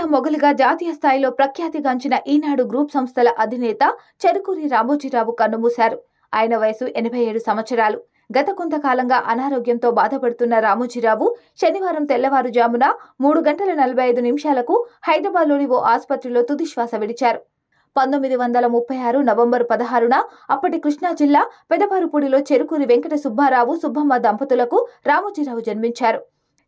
Media మొగలుగా జాతీయ స్థాయిలో ప్రఖ్యాతిగాంచిన ఈనాడు group సంస్థల అధినేత చెరుకూరి రామోజీరావు కన్నుమూశారు ఆయన వయసు ఎనభై ఏడు సంవత్సరాలు. గత కొంతకాలంగా అనారోగ్యంతో బాధపడుతున్న రామోజీరావు శనివారం తెల్లవారుజామున మూడు గంటల నలభై ఐదు నిమిషాలకు హైదరాబాద్లోని ఓ ఆసుపత్రిలో తుదిశ్వాస విడిచారు. పంతొమ్మిది వందల ముప్పై ఆరు నవంబర్ పదహారున అప్పటి కృష్ణా జిల్లా పెదపారుపూడిలో చెరుకూరి వెంకట సుబ్బారావు సుబ్బమ్మ దంపతులకు రామోజీరావు జన్మించారు.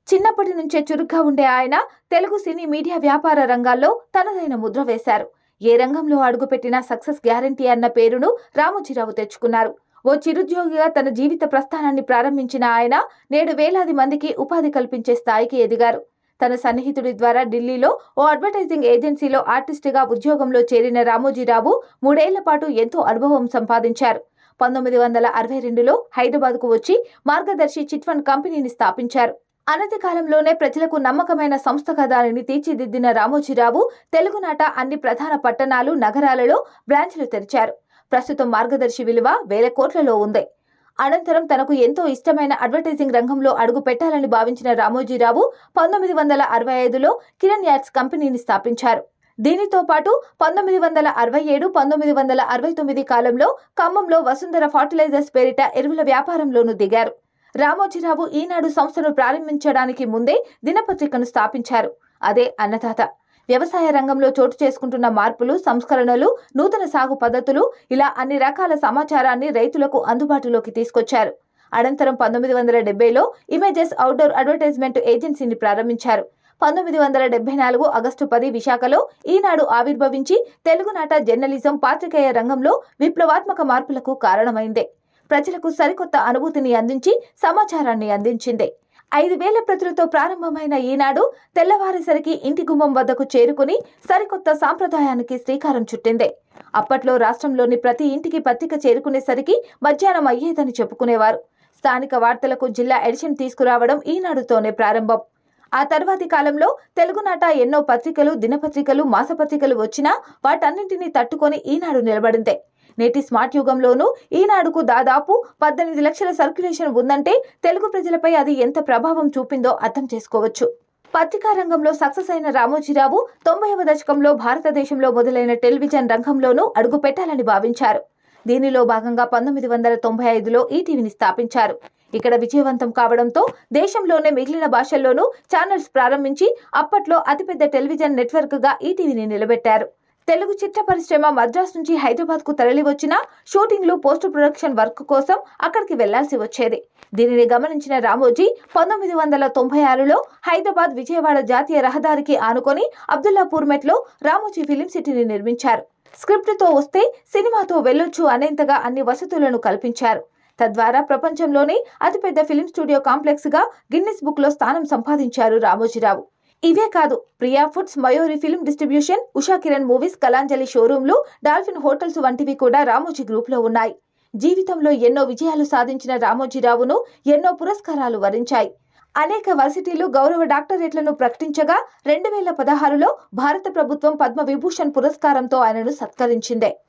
చిన్నప్పటి నుంచే చురుగ్గా ఉండే ఆయన తెలుగు సినీ మీడియా వ్యాపార రంగాల్లో తనదైన ముద్ర వేశారు. ఏ రంగంలో అడుగుపెట్టినా సక్సెస్ గ్యారంటీ అన్న పేరును రామోజీరావు తెచ్చుకున్నారు. ఓ చిరుద్యోగిగా తన జీవిత ప్రస్థానాన్ని ప్రారంభించిన ఆయన నేడు వేలాది మందికి ఉపాధి కల్పించే స్థాయికి ఎదిగారు. తన సన్నిహితుడి ద్వారా ఢిల్లీలో ఓ అడ్వర్టైజింగ్ ఏజెన్సీలో ఆర్టిస్టుగా ఉద్యోగంలో చేరిన రామోజీరావు మూడేళ్ళ పాటు ఎంతో అనుభవం సంపాదించారు. పంతొమ్మిది వందల అరవై రెండులో హైదరాబాద్కు వచ్చి మార్గదర్శి చిట్ ఫండ్ కంపెనీని స్థాపించారు. అనతి కాలంలోనే ప్రజలకు నమ్మకమైన సంస్థ దానిని తీర్చిదిద్దిన రామోజీరావు తెలుగునాట అన్ని ప్రధాన పట్టణాలు నగరాలలో బ్రాంచ్లు తెరిచారు. ప్రస్తుతం మార్గదర్శి విలువ వేల కోట్లలో ఉంది. అనంతరం తనకు ఎంతో ఇష్టమైన అడ్వర్టైజింగ్ రంగంలో అడుగు పెట్టాలని భావించిన రామోజీరావు పంతొమ్మిది వందల అరవై ఐదులో కిరణ్ యాడ్స్ కంపెనీని స్థాపించారు. దీనితో పాటు పంతొమ్మిది వందల అరవై ఏడు పంతొమ్మిది వందల అరవై తొమ్మిది కాలంలో ఖమ్మంలో వసుంధర ఫర్టిలైజర్స్ పేరిట ఎరువుల వ్యాపారంలోనూ దిగారు. రామోజీరావు ఈనాడు సంస్థను ప్రారంభించడానికి ముందే దినపత్రికను స్థాపించారు. అదే అన్నదాత. వ్యవసాయ రంగంలో చోటు చేసుకుంటున్న మార్పులు సంస్కరణలు నూతన సాగు పద్ధతులు ఇలా అన్ని రకాల సమాచారాన్ని రైతులకు అందుబాటులోకి తీసుకొచ్చారు. అనంతరం పంతొమ్మిది వందల డెబ్బైలో ఇమేజెస్ అవుట్డోర్ అడ్వర్టైజ్మెంట్ ఏజెన్సీని ప్రారంభించారు. పంతొమ్మిది వందల డెబ్బై నాలుగు ఆగస్టు పది విశాఖలో ఈనాడు ఆవిర్భవించి తెలుగునాట జర్నలిజం పాత్రికేయ రంగంలో విప్లవాత్మక మార్పులకు కారణమైందే. ప్రజలకు సరికొత్త అనుభూతిని అందించి సమాచారాన్ని అందించింది. ఐదు వేల ప్రతులతో ప్రారంభమైన ఈనాడు తెల్లవారేసరికి ఇంటి గుమ్మం వద్దకు చేరుకుని సరికొత్త సాంప్రదాయానికి శ్రీకారం చుట్టింది. అప్పట్లో రాష్ట్రంలోని ప్రతి ఇంటికి పత్రిక చేరుకునేసరికి మధ్యాహ్నం అయ్యేదని చెప్పుకునేవారు. స్థానిక వార్తలకు జిల్లా ఎడిషన్ తీసుకురావడం ఈనాడుతోనే ప్రారంభం. ఆ తర్వాతి కాలంలో తెలుగునాట ఎన్నో పత్రికలు దినపత్రికలు మాసపత్రికలు వచ్చినా వాటన్నింటినీ తట్టుకొని ఈనాడు నిలబడిందే. నేటి స్మార్ట్ యుగంలోనూ ఈనాడుకు దాదాపు పద్దెనిమిది లక్షల సర్క్యులేషన్ ఉందంటే తెలుగు ప్రజలపై అది ఎంత ప్రభావం చూపిందో అర్థం చేసుకోవచ్చు. పత్రికా రంగంలో సక్సెస్ అయిన రామోజీరావు తొంభైవ దశకంలో భారతదేశంలో మొదలైన టెలివిజన్ రంగంలోనూ అడుగు పెట్టాలని భావించారు. దీనిలో భాగంగా పంతొమ్మిది వందల తొంభై ఐదులో ఈటీవీని స్థాపించారు. ఇక్కడ విజయవంతం కావడంతో దేశంలోనే మిగిలిన భాషల్లోనూ ఛానల్స్ ప్రారంభించి అప్పట్లో అతిపెద్ద టెలివిజన్ నెట్వర్క్గా ఈటీవీని నిలబెట్టారు. తెలుగు చిత్ర పరిశ్రమ మద్రాస్ నుంచి హైదరాబాద్కు తరలి వచ్చిన షూటింగ్లు పోస్ట్ ప్రొడక్షన్ వర్క్ కోసం అక్కడికి వెళ్ళాల్సి వచ్చేది. దీనిని గమనించిన రామోజీ పంతొమ్మిది వందల తొంభై ఆరులో హైదరాబాద్ విజయవాడ జాతీయ రహదారికి ఆనుకొని అబ్దుల్లాపూర్ మెట్లో రామోజీ ఫిలిం సిటీని నిర్మించారు. స్క్రిప్ట్తో వస్తే సినిమాతో వెళ్ళొచ్చు అనేంతగా అన్ని వసతులను కల్పించారు. తద్వారా ప్రపంచంలోనే అతిపెద్ద ఫిలిం స్టూడియో కాంప్లెక్స్గా గిన్నిస్ బుక్లో స్థానం సంపాదించారు రామోజీరావు. ఇవే కాదు Priya foods Mayuri film distribution Usha Kiran movies Kalanjali షోరూంలు Dolphin hotels వంటివి కూడా రామోజీ గ్రూప్లో ఉన్నాయి. జీవితంలో ఎన్నో విజయాలు సాధించిన రామోజీరావును ఎన్నో పురస్కారాలు వరించాయి. అనేక వర్సిటీలు గౌరవ డాక్టరేట్లను ప్రకటించగా రెండు వేల పదహారులో భారత ప్రభుత్వం పద్మ విభూషణ్ పురస్కారంతో ఆయనను సత్కరించిందే.